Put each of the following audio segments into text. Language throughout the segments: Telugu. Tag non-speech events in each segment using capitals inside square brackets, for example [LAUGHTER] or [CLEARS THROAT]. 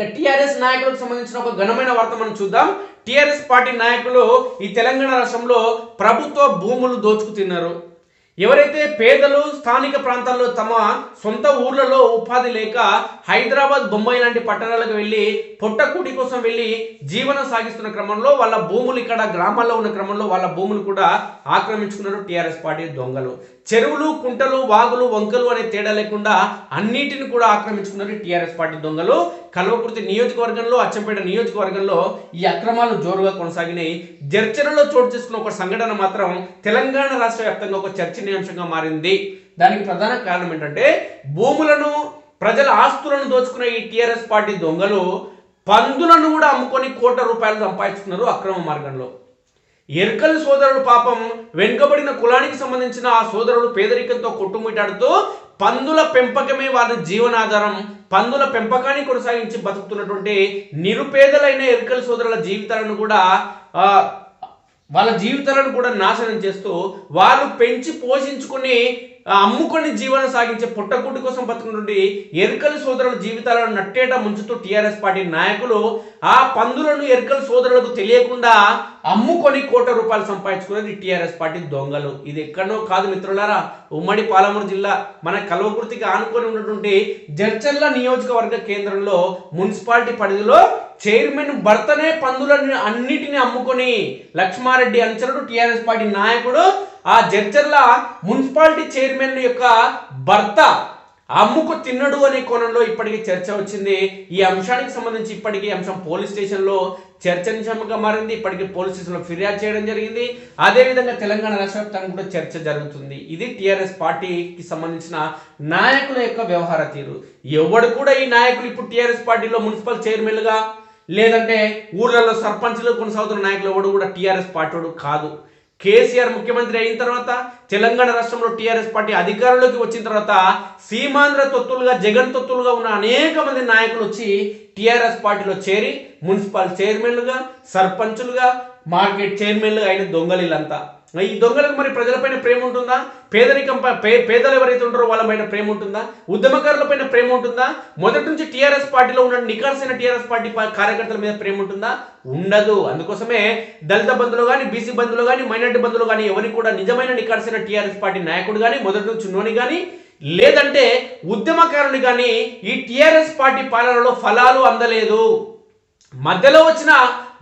ఇక టిఆర్ఎస్ నాయకులకు సంబంధించిన ఒక ఘనమైన వార్త మనం చూద్దాం. టిఆర్ఎస్ పార్టీ నాయకులు ఈ తెలంగాణ రాష్ట్రంలో ప్రభుత్వ భూములు దోచుకు తిన్నారు. ఎవరైతే పేదలు స్థానిక ప్రాంతాల్లో తమ సొంత ఊర్లలో ఉపాధి లేక హైదరాబాద్ బొంబాయి లాంటి పట్టణాలకు వెళ్ళి పొట్టకూటి కోసం వెళ్ళి జీవనం సాగిస్తున్న క్రమంలో వాళ్ళ భూములు ఇక్కడ గ్రామాల్లో ఉన్న క్రమంలో వాళ్ళ భూములు కూడా ఆక్రమించుకున్నారు టీఆర్ఎస్ పార్టీ దొంగలు. చెరువులు కుంటలు వాగులు వంకలు అనే తేడా లేకుండా అన్నిటిని కూడా ఆక్రమించుకున్నారు టీఆర్ఎస్ పార్టీ దొంగలు. కల్వకుర్తి నియోజకవర్గంలో అచ్చంపేట నియోజకవర్గంలో ఈ అక్రమాలు జోరుగా కొనసాగినాయి. జర్చనలో చోటు చేసుకున్న ఒక సంఘటన మాత్రం తెలంగాణ రాష్ట్ర వ్యాప్తంగా ఒక చర్చనీయాంశంగా మారింది. దానికి ప్రధాన కారణం ఏంటంటే భూములను ప్రజల ఆస్తులను దోచుకున్న ఈ టీఆర్ఎస్ పార్టీ దొంగలు పందులను కూడా అమ్ముకొని కోట్ల రూపాయలు సంపాదించుకున్నారు అక్రమ మార్గంలో. ఎర్కల్ సోదరుడు పాపం వెనుకబడిన కులానికి సంబంధించిన ఆ సోదరుడు పేదరికంతో కొట్టుమిటాడుతూ పందుల పెంపకమే వారి జీవనాధారం. పందుల పెంపకాన్ని కొనసాగించి బతుకుతున్నటువంటి నిరుపేదలైన ఎర్కల్ సోదరుల జీవితాలను కూడా వాళ్ళ జీవితాలను కూడా నాశనం చేస్తూ వాళ్ళు పెంచి పోషించుకుని అమ్ముకొని జీవనం సాగించే పుట్టకూటి కోసం బతుకున్నటువంటి ఎరుకల సోదరుల జీవితాలను నట్టేట ముంచుతూ టీఆర్ఎస్ పార్టీ నాయకులు ఆ పందులను ఎరుకల సోదరులకు తెలియకుండా అమ్ముకొని కోట్ల రూపాయలు సంపాదించుకున్నది టీఆర్ఎస్ పార్టీ దొంగలు. ఇది ఎక్కడో కాదు మిత్రులారా ఉమ్మడి పాలమూరు జిల్లా మన కల్వకుర్తికి ఆనుకొని ఉన్నటువంటి జడ్చర్ల నియోజకవర్గ కేంద్రంలో మున్సిపాలిటీ పరిధిలో చైర్మన్ భర్తనే పందులను అన్నిటిని అమ్ముకొని లక్ష్మారెడ్డి అనుచరుడు టీఆర్ఎస్ పార్టీ నాయకుడు ఆ జడ్చర్ల మున్సిపాలిటీ చైర్మన్ యొక్క భర్త అమ్ముకు తిన్నడు అనే కోణంలో ఇప్పటికీ చర్చ వచ్చింది. ఈ అంశానికి సంబంధించి ఇప్పటికీ అంశం పోలీస్ స్టేషన్లో చర్చనీయాంశంగా మారింది. ఇప్పటికీ పోలీస్ స్టేషన్లో ఫిర్యాదు చేయడం జరిగింది. అదేవిధంగా తెలంగాణ రాష్ట్ర వ్యాప్తంగా కూడా చర్చ జరుగుతుంది. ఇది టీఆర్ఎస్ పార్టీకి సంబంధించిన నాయకుల యొక్క వ్యవహార తీరు. ఎవడు కూడా ఈ నాయకులు ఇప్పుడు టీఆర్ఎస్ పార్టీలో మున్సిపల్ చైర్మన్లుగా లేదంటే ఊర్లలో సర్పంచ్లు కొనసాగుతున్న నాయకులు ఎవడు కూడా టీఆర్ఎస్ పార్టీ వాడు కాదు. కేసీఆర్ ముఖ్యమంత్రి అయిన తర్వాత తెలంగాణ రాష్ట్రంలో టీఆర్ఎస్ పార్టీ అధికారంలోకి వచ్చిన తర్వాత సీమాంధ్ర తొత్తులుగా జగన్ తొత్తులుగా ఉన్న అనేక మంది నాయకులు వచ్చి టీఆర్ఎస్ పార్టీలో చేరి మున్సిపల్ చైర్మన్లుగా సర్పంచులుగా మార్కెట్ చైర్మన్లుగా అయిన దొంగలీలంతా. ఈ దొంగలకు మరి ప్రజలపైన ప్రేమ ఉంటుందా? పేదరికం పే- పేదలు ఎవరైతే ఉంటారో వాళ్ళ పైన ప్రేమ ఉంటుందా? ఉద్యమకారుల పైన ప్రేమ ఉంటుందా? మొదటి నుంచి టీఆర్ఎస్ పార్టీలో ఉన్న నికార్సైన టీఆర్ఎస్ పార్టీ కార్యకర్తల మీద ప్రేమ ఉంటుందా? ఉండదు. అందుకోసమే దళిత బంధువులు కానీ బీసీ బంధువులు కానీ మైనార్టీ బంధువులు కానీ ఎవరికి కూడా నిజమైన నికార్సైన టీఆర్ఎస్ పార్టీ నాయకుడు కానీ మొదటి నుంచి నోని కానీ లేదంటే ఉద్యమకారుని కానీ ఈ టీఆర్ఎస్ పార్టీ పాలనలో ఫలాలు అందలేదు. మధ్యలో వచ్చిన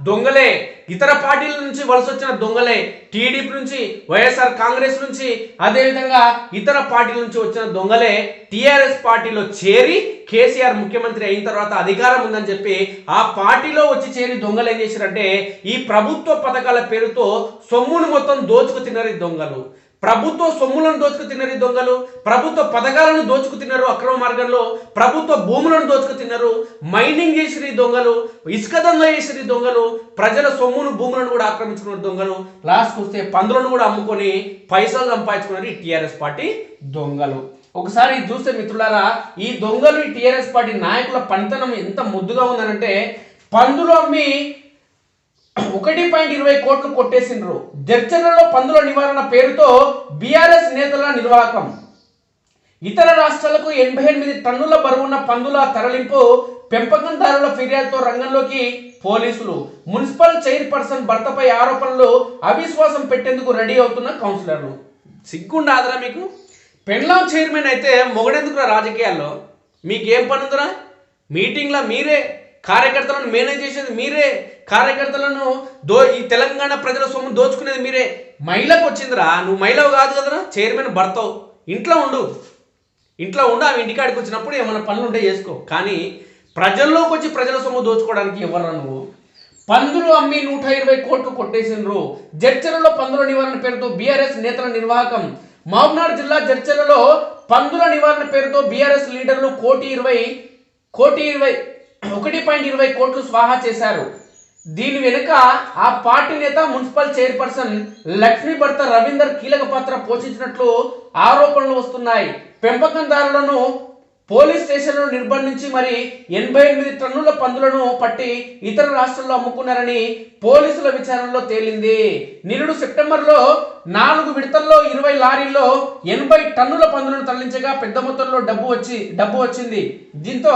దొంగలే ఇతర పార్టీల నుంచి వలస వచ్చిన దొంగలే టీడీపీ నుంచి వైఎస్ఆర్ కాంగ్రెస్ నుంచి అదేవిధంగా ఇతర పార్టీల నుంచి వచ్చిన దొంగలే టీఆర్ఎస్ పార్టీలో చేరి కేసీఆర్ ముఖ్యమంత్రి అయిన తర్వాత అధికారం ఉందని చెప్పి ఆ పార్టీలో వచ్చి చేరి దొంగలు ఏం చేశారంటే ఈ ప్రభుత్వ పథకాల పేరుతో సొమ్మును మొత్తం దోచుకు తిన్నారు దొంగలు. ప్రభుత్వ సొమ్ములను దోచుకు తిన్నారు ఈ దొంగలు ప్రభుత్వ పథకాలను దోచుకు తిన్నారు అక్రమ మార్గంలో ప్రభుత్వ భూములను దోచుకు తిన్నారు మైనింగ్ చేసిన ఈ దొంగలు ఇసుక దొంగ చేసిన ఈ దొంగలు ప్రజల సొమ్మును భూములను కూడా ఆక్రమించుకున్న దొంగలు లాస్ట్కి వస్తే పందులను కూడా అమ్ముకొని పైసలు సంపాదించుకున్నారు ఈ టీఆర్ఎస్ పార్టీ దొంగలు. ఒకసారి చూస్తే మిత్రులారా ఈ దొంగలు ఈ టీఆర్ఎస్ పార్టీ నాయకుల పనితనం ఎంత ముద్దుగా ఉందనంటే పందులు అమ్మి ఒకటి పాయింట్ ఇరవై కోట్లు కొట్టేసిండ్రు. దర్చనలో పందుల నివారణ పేరుతో బీఆర్ఎస్ నేతల నిర్వాహకం. ఇతర రాష్ట్రాలకు ఎనభై ఎనిమిది టన్నుల బరువున్న పందుల తరలింపు పెంపకందారుల ఫిర్యాదుతో రంగంలోకి పోలీసులు. మున్సిపల్ చైర్పర్సన్ భర్తపై ఆరోపణలు అవిశ్వాసం పెట్టేందుకు రెడీ అవుతున్న కౌన్సిలర్లు. సిగ్గుండాదరా మీకు? పెండ్లాం చైర్మన్ అయితే మొగడెందుకురా రాజకీయాల్లో? మీకేం పని మీటింగ్లో మీరే కార్యకర్తలను మేనేజ్ చేసేది మీరే. కార్యకర్తలను దో ఈ తెలంగాణ ప్రజల సొమ్ము దోచుకునేది మీరే. మహిళకు వచ్చిందిరా నువ్వు మహిళవు కాదు కదరా చైర్మన్ భర్తవు. ఇంట్లో ఉండు. ఇంట్లో ఉండు ఆమె ఇంటికాడికి వచ్చినప్పుడు ఏమైనా పనులు ఉంటే చేసుకో. కానీ ప్రజల్లోకి వచ్చి ప్రజల సొమ్ము దోచుకోవడానికి ఇవ్వరా నువ్వు? పందులు అమ్మి నూట ఇరవై కోట్లు కొట్టేసిండ్రు. జడ్చర్లలో పందుల నివారణ పేరుతో బీఆర్ఎస్ నేతల నిర్వాహకం. మహబూబ్నగర్ జిల్లా జడ్చర్లలో పందుల నివారణ పేరుతో బీఆర్ఎస్ లీడర్లు కోటి ఇరవై కోటి ఇరవై ఒకటి పాయింట్ ఇరవై కోట్లు స్వాహా చేశారు. దీని వెనుక ఆ పార్టీ నేత మున్సిపల్ చైర్పర్సన్ లక్ష్మీ భర్త రవీందర్ కీలక పాత్ర పోషించినట్లు ఆరోపణలు వస్తున్నాయి. పెంపకందారులను పోలీస్ స్టేషన్లో నిర్బంధించి మరి ఎనభై ఎనిమిది టన్నుల పందులను పట్టి ఇతర రాష్ట్రాల్లో అమ్ముకున్నారని పోలీసుల విచారణలో తేలింది. నిరుడు సెప్టెంబర్లో నాలుగు విడతల్లో ఇరవై లారీల్లో ఎనభై టన్నుల పందులను తరలించగా పెద్ద మొత్తంలో డబ్బు వచ్చి డబ్బు వచ్చింది. దీంతో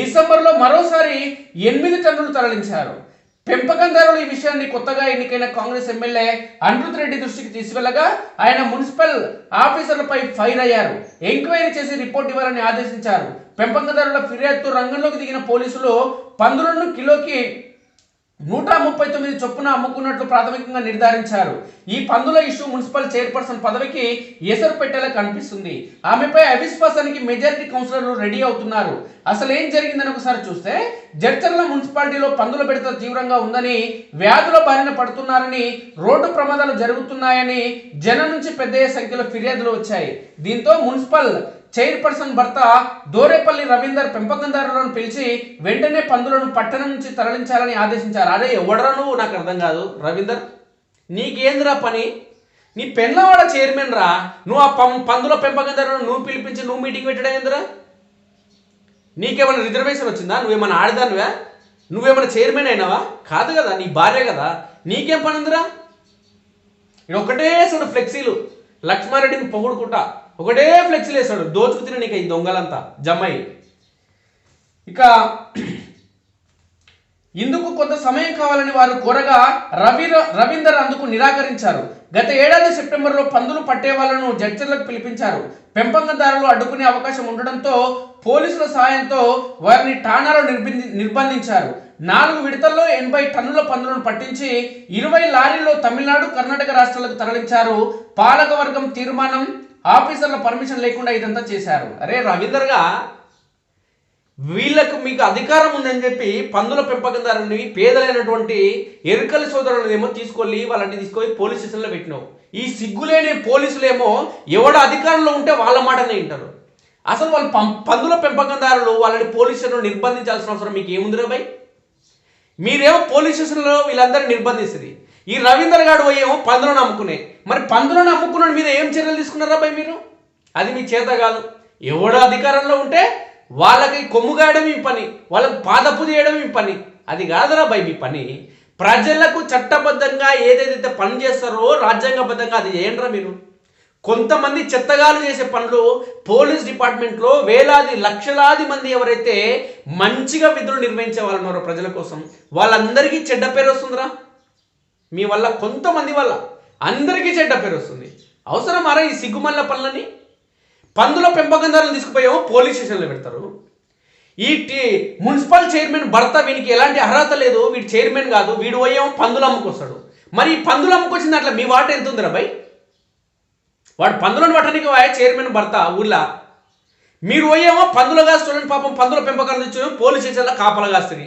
డిసెంబర్లో మరోసారి ఎనిమిది టన్నులు తరలించారు. పెంపకందారులు ఈ విషయాన్ని కొత్తగా ఎన్నికైన కాంగ్రెస్ ఎమ్మెల్యే అనిరుద్ రెడ్డి దృష్టికి తీసుకెళ్ళగా ఆయన మున్సిపల్ ఆఫీసర్లపై ఫైర్ అయ్యారు. ఎంక్వైరీ చేసి రిపోర్ట్ ఇవ్వాలని ఆదేశించారు. పెంపకందారుల ఫిర్యాదుతో రంగంలోకి దిగిన పోలీసులు పందులను కిలోకి నూట ముప్పై తొమ్మిది చొప్పున అమ్ముకున్నట్లు ప్రాథమికంగా నిర్ధారించారు. ఈ పందుల ఇష్యూ మున్సిపల్ చైర్పర్సన్ పదవికి ఎసరు పెట్టేలా కనిపిస్తుంది. ఆమెపై అవిశ్వాసానికి మెజారిటీ కౌన్సిలర్లు రెడీ అవుతున్నారు. అసలు ఏం జరిగిందని ఒకసారి చూస్తే జడ్చర్ల మున్సిపాలిటీలో పందుల బెడత తీవ్రంగా ఉందని వ్యాధుల బారిన పడుతున్నారని రోడ్డు ప్రమాదాలు జరుగుతున్నాయని జనం నుంచి పెద్ద సంఖ్యలో ఫిర్యాదులు వచ్చాయి. దీంతో మున్సిపల్ చైర్పర్సన్ భర్త దోరేపల్లి రవీందర్ పెంపకందారులను పిలిచి వెంటనే పందులను పట్టణం నుంచి తరలించాలని ఆదేశించారు. అరే ఎవడరా నువ్వు? నాకు అర్థం కాదు. రవీందర్ నీకేందిరా పని? నీ పెన్లవాడ చైర్మన్ రా నువ్వు ఆ పం పందుల పెంపకందారులను నువ్వు పిలిపించి నువ్వు మీటింగ్ పెట్టడం ఏందిరా? నీకేమైనా రిజర్వేషన్ వచ్చిందా? నువ్వేమైనా ఆడదానివా? నువ్వేమైనా చైర్మన్ అయినావా? కాదు కదా నీ భార్య కదా. నీకేం పని ఉందిరా? ఒకటే చూడు ఫ్లెక్సీలు లక్ష్మారెడ్డిని పొగుడుకుంటా. ఒకటే ఫ్లెక్సీలు వేస్తాడు దోచుకు తిన నీకు ఈ దొంగలంతా. జమ్మయి. ఇక [CLEARS THROAT] ఇందుకు కొంత సమయం కావాలని వారు కోరగా రవి రవీందర్ అందుకు నిరాకరించారు. గత ఏడాది సెప్టెంబర్లో పందులు పట్టే వాళ్ళను జడ్చర్లకు పిలిపించారు. పెంపకందారులు అడ్డుకునే అవకాశం ఉండడంతో పోలీసుల సహాయంతో వారిని ఠాణాలో నిర్బంధి నిర్బంధించారు. నాలుగు విడతల్లో ఎనభై టన్నుల పందులను పట్టించి ఇరవై లారీల్లో తమిళనాడు కర్ణాటక రాష్ట్రాలకు తరలించారు. పాలకవర్గం తీర్మానం ఆఫీసర్ల పర్మిషన్ లేకుండా ఇదంతా చేశారు. అరే రవీందర్గా వీళ్ళకు మీకు అధికారం ఉందని చెప్పి పందుల పెంపకందారుని పేదలైనటువంటి ఎరుకల సోదరులను ఏమో తీసుకొని వాళ్ళని తీసుకొని పోలీస్ స్టేషన్లో పెట్టినావు. ఈ సిగ్గులేని పోలీసులేమో ఎవడ అధికారంలో ఉంటే వాళ్ళ మాటనే వింటారు. అసలు వాళ్ళు పం పందుల పెంపకందారులు వాళ్ళని పోలీస్ స్టేషన్లో నిర్బంధించాల్సిన అవసరం మీకు ఏముందిరా భయ్? మీరేమో పోలీస్ స్టేషన్లో వీళ్ళందరినీ నిర్బంధిస్తుంది ఈ రవీందర్ గారు పోయేమో పందులను అమ్ముకునే. మరి పందులను అమ్ముకున్న మీద ఏం చర్యలు తీసుకున్నారా భయ్ మీరు? అది మీ చేత కాదు. ఎవడ అధికారంలో ఉంటే వాళ్ళకి కొమ్ముగాయడం ఈ మీ పని వాళ్ళకి పాదపు చేయడం ఈ పని. అది కాదురా భయ్ మీ పని. ప్రజలకు చట్టబద్ధంగా ఏదేదైతే పని చేస్తారో రాజ్యాంగబద్ధంగా అది చేయండిరా మీరు. కొంతమంది చెత్తగాలు చేసే పనులు పోలీస్ డిపార్ట్మెంట్లో వేలాది లక్షలాది మంది ఎవరైతే మంచిగా విధులు నిర్వహించే వాళ్ళు ఉన్నారో ప్రజల కోసం వాళ్ళందరికీ చెడ్డ పేరు వస్తుందిరా. మీ వల్ల కొంతమంది వల్ల అందరికీ చెడ్డ పేరు వస్తుంది. అవసరమారా ఈ సిగ్గుమల్ల పనులని? పందుల పెంపకందారులను తీసుకుపోయాము పోలీస్ స్టేషన్లో పెడతారు. ఈ టీ మున్సిపల్ చైర్మన్ భర్త వీనికి ఎలాంటి అర్హత లేదు వీడు చైర్మన్ కాదు వీడు పోయేమో పందులు అమ్ముకొస్తాడు. మరి ఈ పందులు అమ్ముకొచ్చిన దాంట్లో మీ వాట ఎంత ఉందిరా భయ్? వాడు పందులను పట్టడానికి వాయ చైర్మన్ భర్త ఊర్లా. మీరు పోయేమో పందులు కాస్తుండని పాపం పందుల పెంపకం తెచ్చి పోలీస్ స్టేషన్లో కాపలా కాస్తుంది.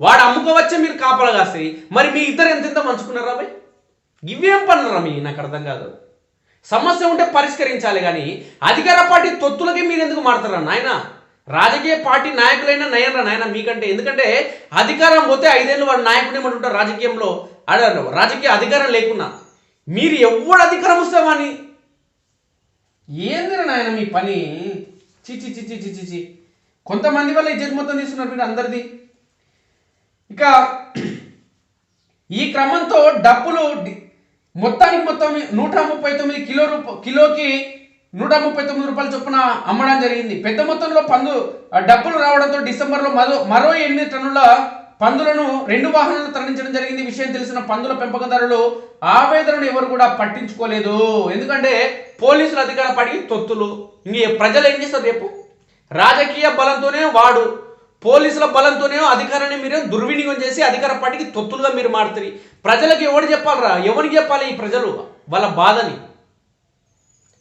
వాడు అమ్ముకోవచ్చే మీరు కాపలా కాస్తుంది. మరి మీ ఇద్దరు ఎంత ఎంత మంచుకున్నారా భయ్? ఇవేం పనులరా మీ? నాకు అర్థం కాదు. సమస్య ఉంటే పరిష్కరించాలి కానీ అధికార పార్టీ తొత్తులకి మీరు ఎందుకు మారుతారా నాయన? రాజకీయ పార్టీ నాయకులైనా నయనరా నాయన మీకంటే. ఎందుకంటే అధికారం పోతే ఐదేళ్ళు వాడు నాయకుడు ఏమంటుంటారు రాజకీయంలో? ఆడ రాజకీయ అధికారం లేకున్నా. మీరు ఎవడు అధికారం వస్తామని ఏందిరా నాయన మీ పని? చిచి చిచి చిచి చి కొంతమంది వల్ల ఇజ్జత్ మొత్తం తీసుకున్నారు మీరు అందరిది. ఇక ఈ క్రమంతో డబ్బులు మొత్తానికి మొత్తం నూట ముప్పై తొమ్మిది కిలో రూప కిలోకి నూట ముప్పై తొమ్మిది రూపాయల చొప్పున అమ్మడం జరిగింది. పెద్ద మొత్తంలో పందు డబ్బులు రావడంతో డిసెంబర్లో మరో మరో ఎనిమిది టన్నుల పందులను రెండు వాహనాలు తరలించడం జరిగింది. విషయం తెలిసిన పందుల పెంపకదారులు ఆవేదనను ఎవరు కూడా పట్టించుకోలేదు. ఎందుకంటే పోలీసులు అధికార పడి తొత్తులు. ఇంక ప్రజలు ఏం చేస్తారు రేపు? రాజకీయ బలంతోనే వాడు. పోలీసుల బలంతోనే అధికారాన్ని మీరు దుర్వినియోగం చేసి అధికార పార్టీకి తొత్తులుగా మీరు మారుతుంది ప్రజలకు ఎవరు చెప్పాలరా? ఎవరికి చెప్పాలి ఈ ప్రజలు? వాళ్ళ బాధని.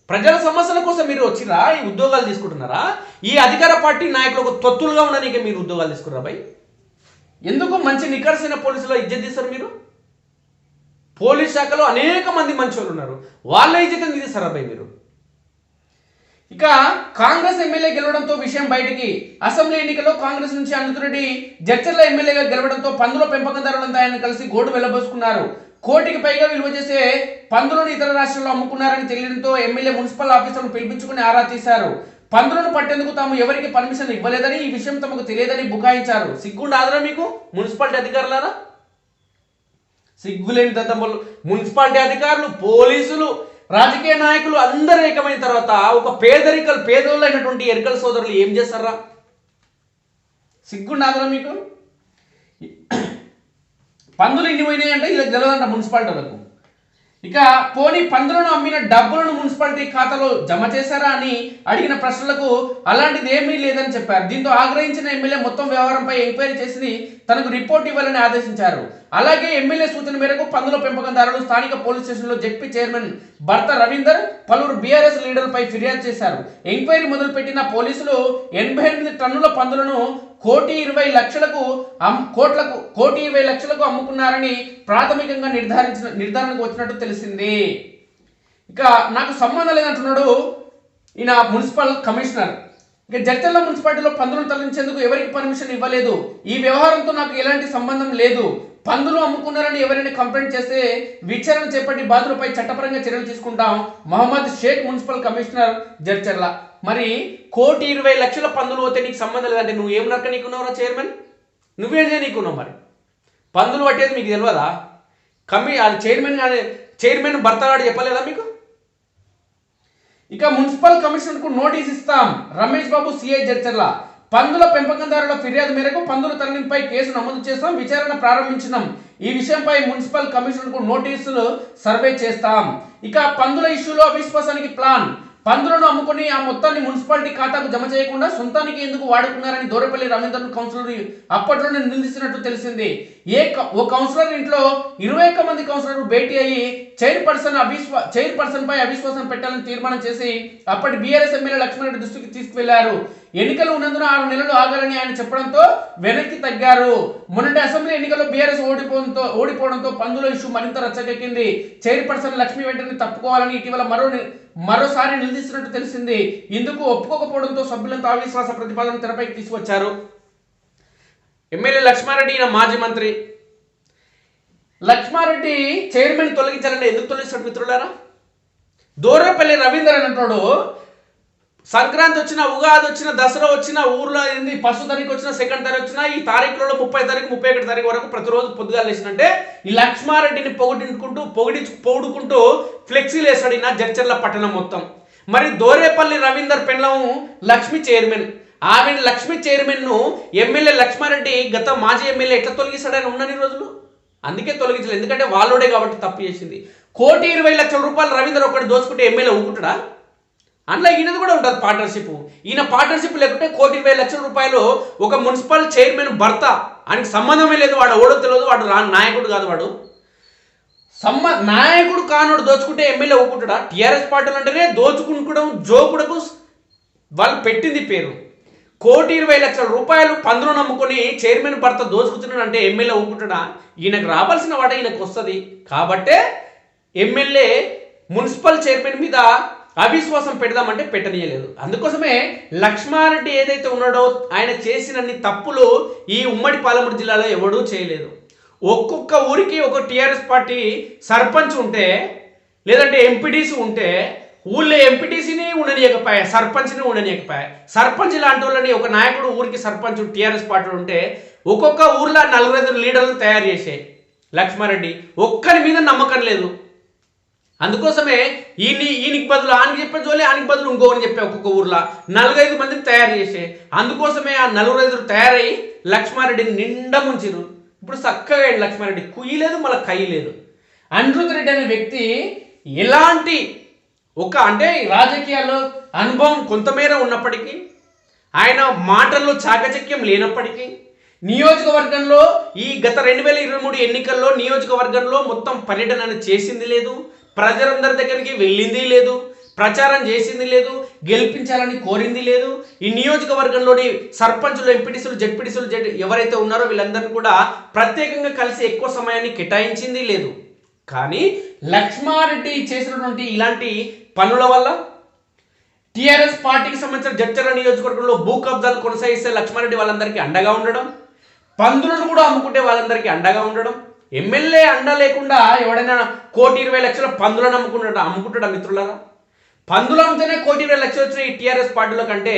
ప్రజల సమస్యల కోసం మీరు వచ్చిరా ఈ ఉద్యోగాలు తీసుకుంటున్నారా? ఈ అధికార పార్టీ నాయకులకు తొత్తులుగా ఉండడానికి మీరు ఉద్యోగాలు తీసుకున్నారా భయ్ ఎందుకు మంచి నికర్సైన పోలీసులో ఇజ్జత్ తీస్తారు మీరు? పోలీస్ శాఖలో అనేక మంది మంచి వాళ్ళు ఉన్నారు. వాళ్ళ ఇజ్జత్ తీస్తారా భయ్ మీరు? ఇక కాంగ్రెస్ ఎమ్మెల్యే గెలవడంతో విషయం బయటికి. అసెంబ్లీ ఎన్నికల్లో కాంగ్రెస్ నుంచి అనంతరెడ్డి జడ్చర్ల ఎమ్మెల్యేగా గెలవడంతో పందుల పెంపకందారులంతా ఆయన కలిసి గోడు వెళ్ళబోసుకున్నారు కోటికి పైగా విలువ చేసే పందులను ఇతర రాష్ట్రాల్లో అమ్ముకున్నారని తెలియడంతో ఎమ్మెల్యే మున్సిపల్ ఆఫీసర్ను పిలిపించుకుని ఆరా తీశారు. పందులను పట్టేందుకు తాము ఎవరికి పర్మిషన్ ఇవ్వలేదని ఈ విషయం తమకు తెలియదని బుకాయించారు. సిగ్గుండాదరా మీకు? మున్సిపాలిటీ అధికారులారా? సిగ్గులేని దద్దమ్మలు. మున్సిపాలిటీ అధికారులు పోలీసులు రాజకీయ నాయకులు అందరూ ఏకమైన తర్వాత ఒక పేదరికలు పేదోళ్ళైనటువంటి ఎరికల సోదరులు ఏం చేస్తారా? సిగ్గుండాదరా మీకు? పందులు ఇన్ని అంటే ఇలా తెలియదంట మున్సిపాలిటీ ఇక పోనీ పందులను అమ్మిన డబ్బులను మున్సిపాలిటీ ఖాతాలో జమ చేశారా అని అడిగిన ప్రశ్నలకు అలాంటిది ఏమీ లేదని చెప్పారు. దీంతో ఆగ్రహించిన ఎమ్మెల్యే మొత్తం వ్యవహారంపై ఎంక్వైరీ చేసింది తనకు రిపోర్ట్ ఇవ్వాలని ఆదేశించారు. అలాగే ఎమ్మెల్యే సూచన మేరకు పందుల పెంపకందారులు స్థానిక పోలీస్ స్టేషన్లో జెడ్పీ చైర్మన్ భర్త రవీందర్ పలువురు బీఆర్ఎస్ లీడర్లపై ఫిర్యాదు చేశారు. ఎంక్వైరీ మొదలుపెట్టిన పోలీసులు ఎనభై ఎనిమిది టన్నుల పందులను కోటి ఇరవై లక్షలకు కోట్లకు కోటి ఇరవై లక్షలకు అమ్ముకున్నారని ప్రాథమికంగా నిర్ధారించిన నిర్ధారణకు వచ్చినట్టు తెలిసింది. ఇక నాకు సంబంధం లేదంటున్నాడు ఈయన మున్సిపల్ కమిషనర్. ఇక జడ్చర్ల మున్సిపాలిటీలో పందులను తరలించేందుకు ఎవరికి పర్మిషన్ ఇవ్వలేదు? ఈ వ్యవహారంతో నాకు ఎలాంటి సంబంధం లేదు. పందులు అమ్ముకున్నారని ఎవరైనా కంప్లైంట్ చేస్తే విచారణ చేపట్టి బాధితులపై చట్టపరంగా చర్యలు తీసుకుంటాం. Mohammed Sheikh municipal commissioner Jadcherla. మరి కోటి ఇరవై లక్షల పందులు పోతే నీకు సంబంధం లేదంటే నువ్వు ఏం నక్క నీకున్నావురా చైర్మన్? నువ్వేం చేయనీకున్నావు మరి? పందులు పట్టేది మీకు తెలియదా? కమి అది చైర్మన్ చైర్మన్ భర్త చెప్పలేదా మీకు? ఇక మున్సిపల్ కమిషనర్కు నోటీస్ ఇస్తాం. రమేష్ బాబు సిఐ జడ్చర్ల పందుల పెంపకందారుల ఫిర్యాదు మేరకు పందుల తరలింపై కేసు నమోదు చేస్తాం విచారణ ప్రారంభించినాం. ఈ విషయంపై మున్సిపల్ కమిషనర్కు నోటీసులు సర్వే చేస్తాం. ఇక పందుల ఇష్యూలో అవిశ్వాసానికి ప్లాన్. పందులను అమ్ముకుని ఆ మొత్తాన్ని మున్సిపాలిటీ ఖాతాకు జమ చేయకుండా సొంతానికి ఎందుకు వాడుకున్నారని దూరపల్లి రవీంద్ర కౌన్సిలర్ అప్పట్లోనే నిందిస్తున్నట్టు తెలిసింది. ఏ ఓ కౌన్సిలర్ ఇంట్లో ఇరవై ఒక్క మంది కౌన్సిలర్లు భేటీ అయ్యి చైర్పర్సన్ అవిశ్వా చైర్పర్సన్ పై అవిశ్వాసం పెట్టాలని తీర్మానం చేసి అప్పటి బీఆర్ఎస్ ఎమ్మెల్యే లక్ష్మణరెడ్డి దృష్టికి తీసుకువెళ్ళారు. ఎన్నికలు ఉన్నందున ఆరు నెలలు ఆగాలని ఆయన చెప్పడంతో వెనక్కి తగ్గారు. మొన్నటి అసెంబ్లీ ఎన్నికల్లో బీఆర్ఎస్ ఓడిపోవడంతో ఓడిపోవడంతో పందుల ఇష్యూ మరింత రచ్చకెక్కింది చైర్పర్సన్ లక్ష్మీ వెంటనే తప్పుకోవాలని ఇటీవల మరో మరోసారి నిలదీస్తున్నట్టు తెలిసింది. ఇందుకు ఒప్పుకోకపోవడంతో సభ్యులంతా అవిశ్వాస ప్రతిపాదన తెరపైకి తీసుకొచ్చారు. ఎమ్మెల్యే లక్ష్మారెడ్డి ఈయన మాజీ మంత్రి. లక్ష్మారెడ్డి చైర్మన్ తొలగించాలంటే ఎందుకు తొలగిస్తాడు మిత్రులారా? దూరపల్లి రవీందర్ అని అంటాడు సంక్రాంతి వచ్చిన ఉగాది వచ్చిన దసరా వచ్చిన ఊర్లో ఏంది ఫస్ట్ తారీఖు వచ్చిన సెకండ్ తారీఖు వచ్చిన ఈ తారీఖులలో ముప్పై తారీఖు ముప్పై ఒకటి తారీఖు వరకు ప్రతిరోజు పొద్దుగా లేచినంటే ఈ లక్ష్మారెడ్డిని పొగిడించుకుంటూ పొగిడి పొగుడుకుంటూ ఫ్లెక్సీలు వేసాడు ఈయన జడ్చర్ల పట్టణం మొత్తం. మరి దోరేపల్లి రవీందర్ పెండ్లం లక్ష్మి చైర్మన్. ఆమె లక్ష్మి చైర్మన్ను ఎమ్మెల్యే లక్ష్మారెడ్డి గత మాజీ ఎమ్మెల్యే ఎట్లా తొలగిస్తాడని ఉన్నన్ని రోజులు అందుకే తొలగించలేదు. ఎందుకంటే వాళ్ళోడే కాబట్టి తప్పు చేసింది. కోటి ఇరవై లక్షల రూపాయలు రవీందర్ ఒకటి దోచుకుంటే ఎమ్మెల్యే ఊకుంటాడా? అందులో ఈయనది కూడా ఉంటుంది పార్ట్నర్షిప్ ఈయన పార్ట్నర్షిప్ లేకుంటే కోటి ఇరవై లక్షల రూపాయలు ఒక మున్సిపల్ చైర్మన్ భర్త. ఆయనకి సంబంధమే లేదు వాడు ఓడో తెలియదు వాడు రా నాయకుడు కాదు వాడు. సమ్మ నాయకుడు కానోడు దోచుకుంటే ఎమ్మెల్యే ఒప్పుకుంటాడా టీఆర్ఎస్ పార్టీలు అంటేనే దోచుకుంటడం జోకుడకు వాళ్ళు పెట్టింది పేరు. కోటి ఇరవై లక్షల రూపాయలు పందులు నమ్ముకొని చైర్మన్ భర్త దోచుకుతున్నాడు అంటే ఎమ్మెల్యే ఒప్పుకుంటాడా ఈయనకు రావాల్సిన వాట ఈయనకు వస్తుంది. కాబట్టే ఎమ్మెల్యే మున్సిపల్ చైర్మన్ మీద అవిశ్వాసం పెడదామంటే పెట్టనీయలేదు. అందుకోసమే లక్ష్మారెడ్డి ఏదైతే ఉన్నాడో ఆయన చేసినన్ని తప్పులు ఈ ఉమ్మడి పాలమూరు జిల్లాలో ఎవడూ చేయలేదు. ఒక్కొక్క ఊరికి ఒక టీఆర్ఎస్ పార్టీ సర్పంచ్ ఉంటే లేదంటే ఎంపీటీసీ ఉంటే ఊళ్ళో ఎంపీటీసీని ఉండనీయకపోయా సర్పంచ్ని ఉండనీయకపోయా. సర్పంచ్ లాంటి వాళ్ళని ఒక నాయకుడు ఊరికి సర్పంచ్ టీఆర్ఎస్ పార్టీ ఉంటే ఒక్కొక్క ఊర్లో నలుగురైదు లీడర్లు తయారు చేసాయి లక్ష్మారెడ్డి ఒక్కరి మీద నమ్మకం లేదు. అందుకోసమే ఈయన ఈయనకి బదులు ఆయనకి చెప్పే జోలి ఆయనకి బదులు ఇంకొకరిని చెప్పే ఒక్కొక్క ఊర్లో. నలుగైదు మందిని తయారు చేసే. అందుకోసమే ఆ నలుగురు ఐదు తయారై లక్ష్మారెడ్డిని నిండా ముంచిరు ఇప్పుడు చక్కగా అయ్యాడు లక్ష్మారెడ్డి కుయ్యి లేదు మళ్ళీ కయ్యి లేదు. అనిరుద్ రెడ్డి అనే వ్యక్తి ఎలాంటి ఒక అంటే రాజకీయాల్లో అనుభవం కొంతమేర ఉన్నప్పటికీ ఆయన మాటల్లో చాకచక్యం లేనప్పటికీ నియోజకవర్గంలో ఈ గత రెండు వేల ఇరవై మూడు ఎన్నికల్లో నియోజకవర్గంలో మొత్తం పర్యటన చేసింది లేదు. ప్రజలందరి దగ్గరికి వెళ్ళింది లేదు ప్రచారం చేసింది లేదు గెలిపించాలని కోరింది లేదు. ఈ నియోజకవర్గంలోని సర్పంచులు ఎంపీటీసులు జడ్పీటీసులు జడ్ ఎవరైతే ఉన్నారో వీళ్ళందరినీ కూడా ప్రత్యేకంగా కలిసి ఎక్కువ సమయాన్ని కేటాయించింది లేదు. కానీ లక్ష్మారెడ్డి చేసినటువంటి ఇలాంటి పనుల వల్ల టీఆర్ఎస్ పార్టీకి సంబంధించిన జడ్చర్ల నియోజకవర్గంలో భూ కబ్జాలు కొనసాగిస్తే లక్ష్మారెడ్డి వాళ్ళందరికీ అండగా ఉండడం పందులను కూడా అమ్ముకుంటే వాళ్ళందరికీ అండగా ఉండడం ఎమ్మెల్యే అండ లేకుండా ఎవడైనా కోటి ఇరవై లక్షల పందులను అమ్ముకుంటాడు అమ్ముకుంటాడా మిత్రులారా? పందులు అమ్మితేనే కోటి ఇరవై లక్షలు వచ్చిన ఈ టీఆర్ఎస్ పార్టీలో కంటే.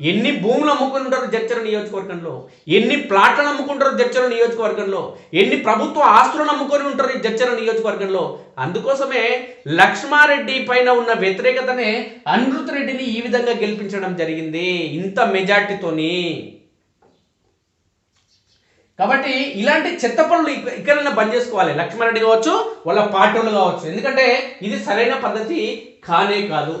ఎన్ని భూములు అమ్ముకుని ఉంటారు జడ్చల నియోజకవర్గంలో? ఎన్ని ప్లాట్లను అమ్ముకుంటారు జడ్చర నియోజకవర్గంలో? ఎన్ని ప్రభుత్వ ఆస్తులను అమ్ముకొని ఉంటారు ఈ జడ్చర నియోజకవర్గంలో? అందుకోసమే లక్ష్మారెడ్డి పైన ఉన్న వ్యతిరేకతనే అనిరుత్ రెడ్డిని ఈ విధంగా గెలిపించడం జరిగింది. ఇంత మెజార్టీతోని. కాబట్టి ఇలాంటి చెత్త పనులు ఇక్కడైనా బంద్ చేసుకోవాలి. లక్ష్మారెడ్డి కావచ్చు వాళ్ళ పార్టీలు కావచ్చు. ఎందుకంటే ఇది సరైన పద్ధతి కానే కాదు.